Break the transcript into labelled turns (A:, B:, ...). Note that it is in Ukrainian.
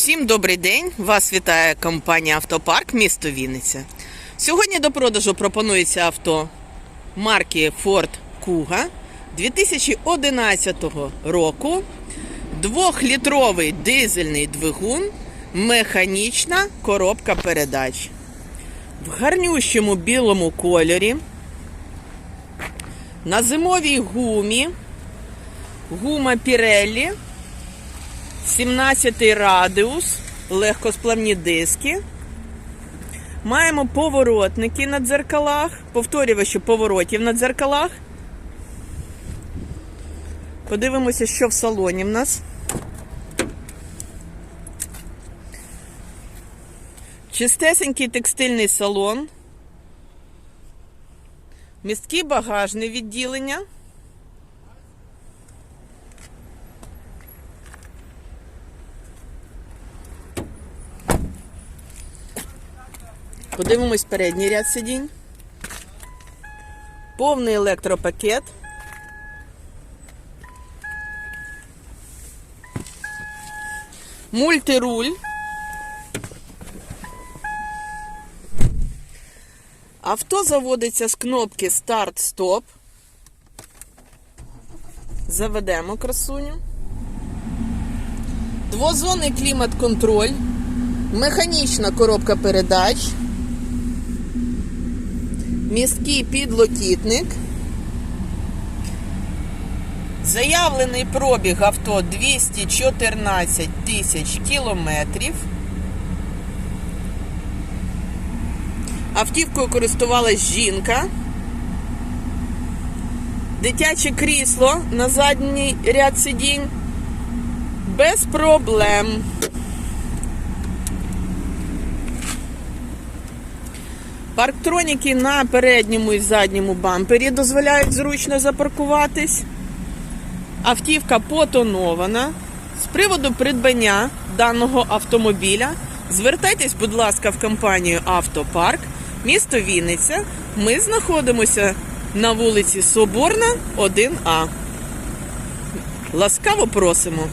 A: Всім добрий день! Вас вітає компанія Автопарк місто Вінниця. Сьогодні до продажу пропонується авто марки Ford Kuga 2011 року. Двохлітровий дизельний двигун, механічна коробка передач. В гарнющому білому кольорі. На зимовій гумі. Гума Pirelli 17 радіус, легкосплавні диски. Маємо поворотники на дзеркалах, повторювачі поворотів на дзеркалах. Подивимося, що в салоні в нас. Чистесенький текстильний салон. Місткі багажне відділення. Подивимось передній ряд сидінь. Повний електропакет. Мультируль. Авто заводиться з кнопки старт-стоп. Заведемо красуню. Двозонний клімат-контроль. Механічна коробка передач. Місткий підлокітник. Заявлений пробіг авто 214 тисяч кілометрів. Автівкою користувалась жінка. Дитяче крісло на задній ряд сидінь. Без проблем. Парктроніки на передньому і задньому бампері дозволяють зручно запаркуватись. Автівка потонована. З приводу придбання даного автомобіля звертайтесь, будь ласка, в компанію Автопарк, місто Вінниця. Ми знаходимося на вулиці Соборна, 1А. Ласкаво просимо.